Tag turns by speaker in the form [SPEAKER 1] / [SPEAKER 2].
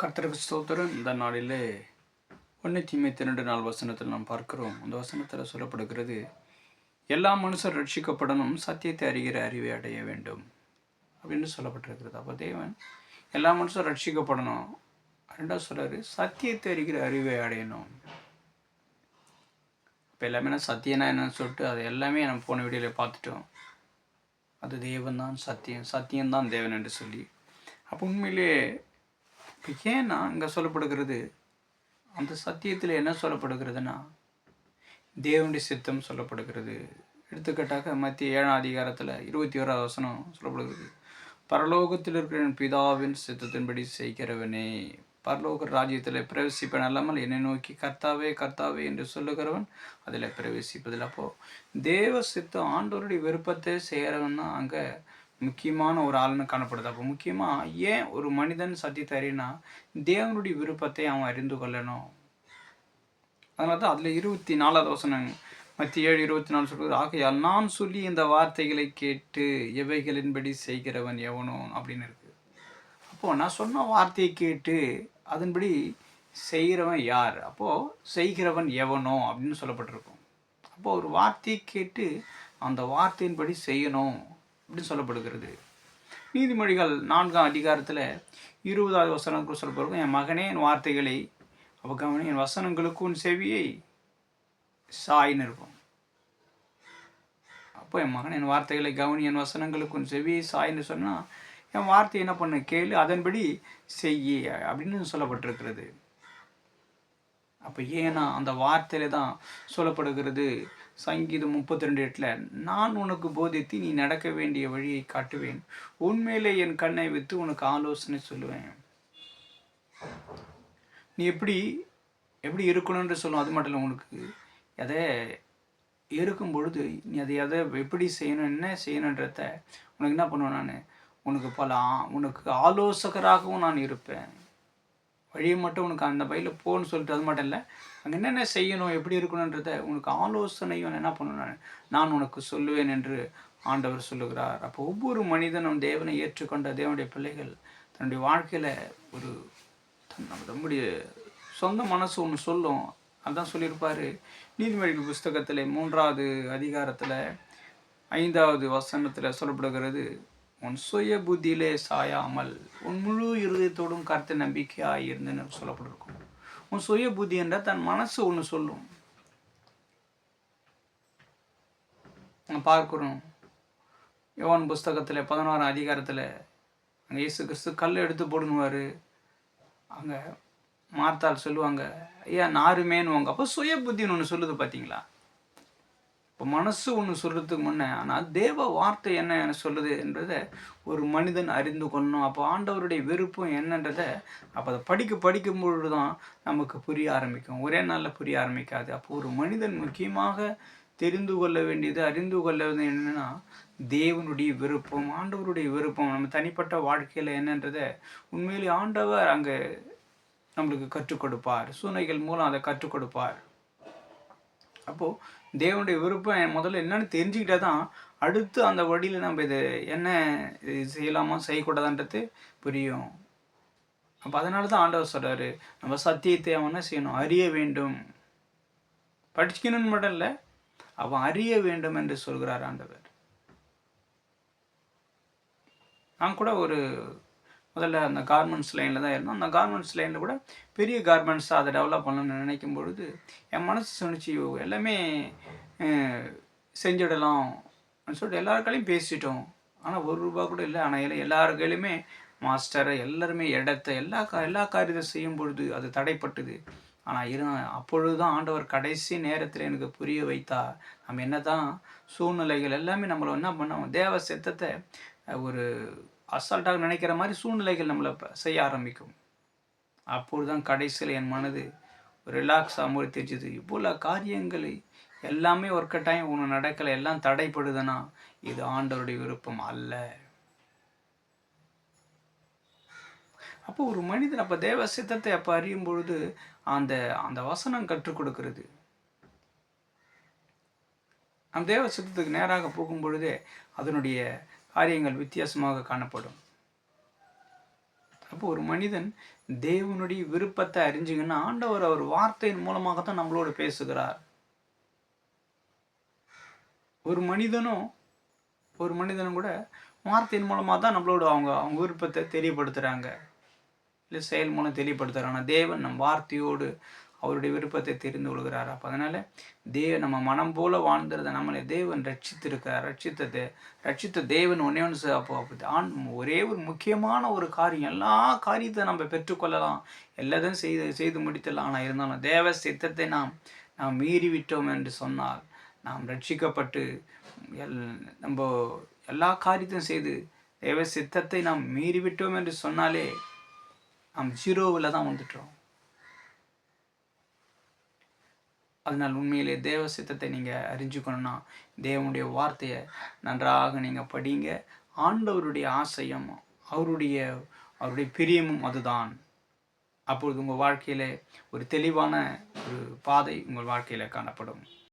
[SPEAKER 1] கர்த்தருக்கு ஸ்தோத்திரம் இந்த நாளிலே ஒன்று தீமை திரண்டு நாள் வசனத்தில் நாம் பார்க்கிறோம். அந்த வசனத்தில் சொல்லப்படுகிறது எல்லா மனுஷர் ரட்சிக்கப்படணும் சத்தியத்தை அறிகிற அறிவை அடைய வேண்டும். அப்படின்னு சொல்லப்பட்டிருக்கிறது. அப்போ தேவன் எல்லா மனுஷரும் ரட்சிக்கப்படணும் ரெண்டாவது சொல்கிறாரு சத்தியத்தை அறிகிற அறிவை அடையணும். இப்போ எல்லாமே நான் சத்தியனா என்னன்னு சொல்லிட்டு அது எல்லாமே நம்ம போன வீடியோவில் பார்த்துட்டோம். அது தேவன் தான் சத்தியம். சத்தியம்தான் தேவன் என்று சொல்லி. அப்போ உண்மையிலே ஏன்னா இங்கே சொல்லப்படுகிறது அந்த சத்தியத்தில் என்ன சொல்லப்படுகிறதுனா தேவனுடைய சித்தம் சொல்லப்படுகிறது. எடுத்துக்காட்டாக மத்திய ஏழாம் அதிகாரத்தில் இருபத்தி ஓராவது வசனம் சொல்லப்படுகிறது. பரலோகத்தில் இருக்கிற என் பிதாவின் சித்தத்தின்படி செய்கிறவனே. பரலோக ராஜ்யத்தில் பிரவேசிப்பேன் அல்லாமல் என்னை நோக்கி கர்த்தாவே கர்த்தாவே என்று சொல்லுகிறவன் அதில் பிரவேசிப்பதில் அப்போது தேவ சித்தம் ஆண்டோருடைய விருப்பத்தை செய்கிறவன் தான் அங்கே முக்கியமான ஒரு ஆளுன்னு காணப்படுது. அப்போ முக்கியமாக ஏன் ஒரு மனிதன் சத்தியத்தை அறியினா தேவனுடைய விருப்பத்தை அவன் அறிந்து கொள்ளணும்? அதனால தான் அதில் இருபத்தி நாலாவது வசனம் மத்திய ஏழு இருபத்தி நாலு சொல்வது ஆகையால் நான் சொல்லி இந்த வார்த்தைகளை கேட்டு எவைகளின்படி செய்கிறவன் எவனோ அப்படின்னு இருக்குது அப்போது நான் சொன்ன வார்த்தையை கேட்டு அதன்படி செய்கிறவன் யார்? அப்போது செய்கிறவன் எவனோ அப்படின்னு சொல்லப்பட்டிருக்கும். அப்போது ஒரு வார்த்தையை கேட்டு அந்த வார்த்தையின்படி செய்யணும். அப்படின்னு சொல்லப்படுகிறது. நீதிமொழிகள் நான்காம் அதிகாரத்தில் இருபதாவது வசனங்கள் சொல்லப்படுவோம் என் மகனே என் வார்த்தைகளை அப்போ கவனி என் வசனங்களுக்கும் உன் செவியை சாயின்னு இருக்கும். அப்போ என் மகன் என் வார்த்தைகளை கவனி என் வசனங்களுக்கும் செவியை சாயின்னு சொன்னால் என் வார்த்தை என்ன பண்ண? கேளு அதன்படி செய்யி அப்படின்னு சொல்லப்பட்டிருக்கிறது. அப்போ ஏன்னா அந்த வார்த்தையில தான் சொல்லப்படுகிறது. சங்கீதம் முப்பத்தி ரெண்டு எட்டில் நான் உனக்கு போதித்து நீ நடக்க வேண்டிய வழியை காட்டுவேன். உண்மையிலே என் கண்ணை விற்று உனக்கு ஆலோசனை சொல்லுவேன். நீ எப்படி எப்படி இருக்கணும்னு சொல்லும் அது மட்டும் இல்லை உனக்கு. எதை இருக்கும் பொழுது நீ அதை எதை எப்படி செய்யணும் என்ன செய்யணுன்றத உனக்கு என்ன பண்ணுவேன் நான்? உனக்கு பல உனக்கு ஆலோசகராகவும் நான் இருப்பேன். வழியை மட்டும் உனக்கு அந்த பையில் போன்னு சொல்லிட்டு அது மட்டும் இல்லை அங்கே என்னென்ன செய்யணும் எப்படி இருக்கணுன்றத உனக்கு ஆலோசனையும் என்ன பண்ணணும் நான் உனக்கு சொல்லுவேன் என்று ஆண்டவர் சொல்லுகிறார். அப்போ ஒவ்வொரு மனிதனும் தேவனை ஏற்றுக்கொண்ட தேவனுடைய பிள்ளைகள் தன்னுடைய வாழ்க்கையில் ஒரு நம்ம நம்முடைய சொந்த மனசு ஒன்று சொல்லும். அதான் சொல்லியிருப்பார் நீதிமொழிகள் புஸ்தகத்தில் மூன்றாவது அதிகாரத்தில் ஐந்தாவது வசனத்தில் சொல்லப்படுகிறது. உன் சுய புத்தியிலே சாயாமல் உன் முழு இருதயத்தோடும் கருத்து நம்பிக்கையாக இருந்துன்னு சொல்லப்பட்டிருக்கும். உன் சுய புத்தி என்ற தன் மனசு ஒன்று சொல்லும். நான் பார்க்கிறோம். யோவான் புஸ்தகத்தில் பதினோராம் அதிகாரத்தில் அங்கே இயேசு கிறிஸ்து கல் எடுத்து போடுனுவார் அங்கே மார்த்தால் சொல்லுவாங்க ஐயா நாருமேனுவாங்க அப்போ சுய புத்தின்னு ஒன்று சொல்லுது பார்த்தீங்களா இப்போ மனசு ஒன்று சொல்கிறதுக்கு முன்னே ஆனால் தேவ வார்த்தை என்ன சொல்லுது என்றதை ஒரு மனிதன் அறிந்து கொள்ளணும். அப்போ ஆண்டவருடைய விருப்பம் என்னன்றதை அப்போ அதை படிக்க படிக்கும் பொழுது தான் நமக்கு புரிய ஆரம்பிக்கும். ஒரே நாளில் புரிய ஆரம்பிக்காது. அப்போ ஒரு மனிதன் முக்கியமாக தெரிந்து கொள்ள வேண்டியது அறிந்து கொள்ள வேண்டியது என்னென்னா தேவனுடைய விருப்பம் ஆண்டவருடைய விருப்பம் நம்ம தனிப்பட்ட வாழ்க்கையில் என்னன்றதை உண்மையிலே ஆண்டவர் அங்கே நம்மளுக்கு கற்றுக் கொடுப்பார். சூழ்நிலைகள் மூலம் அதை கற்றுக் கொடுப்பார். அப்போது தேவனுடைய விருப்பம் முதல்ல என்னன்னு தெரிஞ்சுக்கிட்டா தான் அடுத்து அந்த வழியில் நம்ம இது என்ன இது செய்யலாமா செய்யக்கூடாதுன்றது புரியும். அப்போ அதனால தான் ஆண்டவர் சொல்கிறாரு நம்ம சத்தியத்தை அவனை செய்யணும் அறிய வேண்டும். படிச்சுக்கணும்னு மட்டும் இல்லை அவன் அறிய வேண்டும் என்று சொல்கிறார் ஆண்டவர். நான் கூட ஒரு முதல்ல அந்த கார்மெண்ட்ஸ் லைனில் தான் இருந்தோம் அந்த கார்மெண்ட்ஸ் லைனில் கூட பெரிய கார்மெண்ட்ஸாக அதை டெவலப் பண்ணணும்னு நினைக்கும் பொழுது என் மனசு சொன்னிச்சு எல்லாமே செஞ்சிடலாம் அப்படின்னு சொல்லிட்டு எல்லார் கையிலையும் பேசிட்டோம். ஆனால் ஒரு ரூபா கூட இல்லை. ஆனால் எல்லா எல்லார் கையிலுமே மாஸ்டரை எல்லாருமே இடத்த எல்லா கா எல்லா காரியத்தை செய்யும் பொழுது அது தடைப்பட்டது. ஆனால் இரு அப்பொழுது தான் ஆண்டவர் கடைசி நேரத்தில் எனக்கு புரிய வைத்தா நம்ம என்ன தான் சூழ்நிலைகள் எல்லாமே நம்மளை என்ன பண்ணோம்? தேவ சித்தத்தை ஒரு அசால்ட்டாக நினைக்கிற மாதிரி சூழ்நிலைகள் நம்மளை செய்ய ஆரம்பிக்கும். அப்போது தான் கடைசியில் என் மனது ரிலாக்ஸ் மாதிரி தெரிஞ்சுது இவ்வளோ காரியங்களை எல்லாமே ஒர்க் டைம் ஒன்று நடக்கலை எல்லாம் தடைப்படுதுன்னா இது ஆண்டவருடைய விருப்பம் அல்ல. அப்போ ஒரு மனிதன் அப்போ தேவ சித்தத்தை அப்போ அறியும் பொழுது அந்த அந்த வசனம் கற்றுக் கொடுக்கிறது. அந்த தேவ சித்தத்துக்கு நேராக போகும் பொழுதே அதனுடைய காரியங்கள் வித்தியாசமாக காணப்படும். அப்போ ஒரு மனிதன் தேவனுடைய விருப்பத்தை அறிஞ்சுங்கன்னா ஆண்டவர் அவர் வார்த்தையின் மூலமாகத்தான் நம்மளோட பேசுகிறார். ஒரு மனிதனும் ஒரு மனிதனும் கூட வார்த்தையின் மூலமாக தான் நம்மளோட அவங்க அவங்க விருப்பத்தை தெரியப்படுத்துகிறாங்க இல்லை செயல் மூலம் தெரியப்படுத்துகிறாங்க ஆனால் தேவன் நம் வார்த்தையோடு அவருடைய விருப்பத்தை தெரிந்து கொள்கிறார்? அப்போ அதனால் தேவ நம்ம மனம் போல வாழ்ந்துறத நம்மளை தேவன் ரட்சித்திருக்கிறார். ரட்சித்தது ரட்சித்த தேவன் ஒன்றே ஒன்று அப்போ ஆண் ஒரே ஒரு முக்கியமான ஒரு காரியம். எல்லா காரியத்தை நம்ம பெற்றுக்கொள்ளலாம் எல்லாத்தையும் செய்து செய்து முடித்தலாம் ஆனால் இருந்தாலும் தேவ சித்தத்தை நாம் நாம் மீறிவிட்டோம் என்று சொன்னால் நாம் ரட்சிக்கப்பட்டு எல் நம்ம எல்லா காரியத்தையும் செய்து தேவ சித்தத்தை நாம் மீறிவிட்டோம் என்று சொன்னாலே நாம் ஜீரோவில் தான் வந்துட்டோம். அதனால் உண்மையிலே தேவ சித்தத்தை நீங்கள் அறிஞ்சுக்கணும்னா தேவனுடைய வார்த்தையை நன்றாக நீங்கள் படிங்க. ஆண்டவருடைய ஆசையும் அவருடைய அவருடைய பிரியமும் அதுதான். அப்பொழுது உங்கள் வாழ்க்கையில் ஒரு தெளிவான ஒரு பாதை உங்கள் வாழ்க்கையில் காணப்படும்.